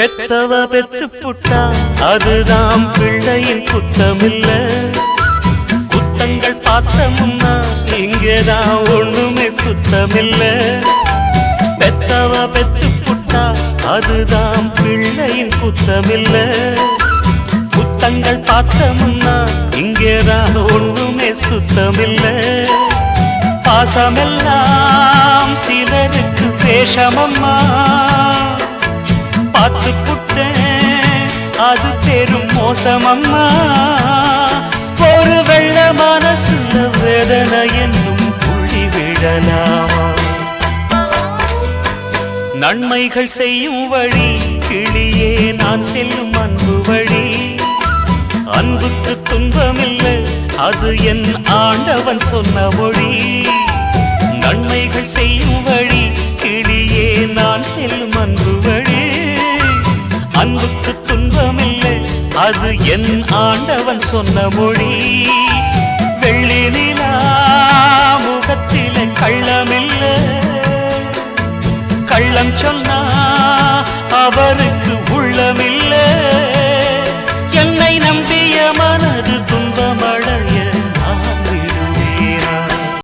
பெத்தவ பெத்து புட்டா அதுதான் பிள்ளையின் குத்தமில்ல குத்தங்கள் பார்த்தமுன்னா இங்கேதான் ஒண்ணுமே சுத்தமில்ல. பெத்தவ பெத்து புட்டா அதுதான் பிள்ளையின் குத்தமில்ல குத்தங்கள் பார்த்தமுன்னா இங்கேதான் ஒண்ணுமே சுத்தமில்ல. பாசமெல்லாம் சிலருக்கு வேஷமம்மா. பார்த்து புட்டேன். அது பெரும் மோசமம்மா. ஒரு வெள்ள மனசுல வேதனை என்னும் புள்ளி விடலாமா? நன்மைகள் செய்யும் வழி கிளியே நான் செல்லும் அன்பு வழி. அன்புக்கு துன்பமில்லை அது என் ஆண்டவன் சொன்ன மொழி. நன்மைகள் செய்யும் வழி கிளியே நான் செல்லும் அன்பு வழி. அது என் ஆண்டவன் சொன்ன மொழி. வெள்ளி நிலா முகத்தில கள்ளமில்லை. கள்ளம் சொன்னா அவருக்கு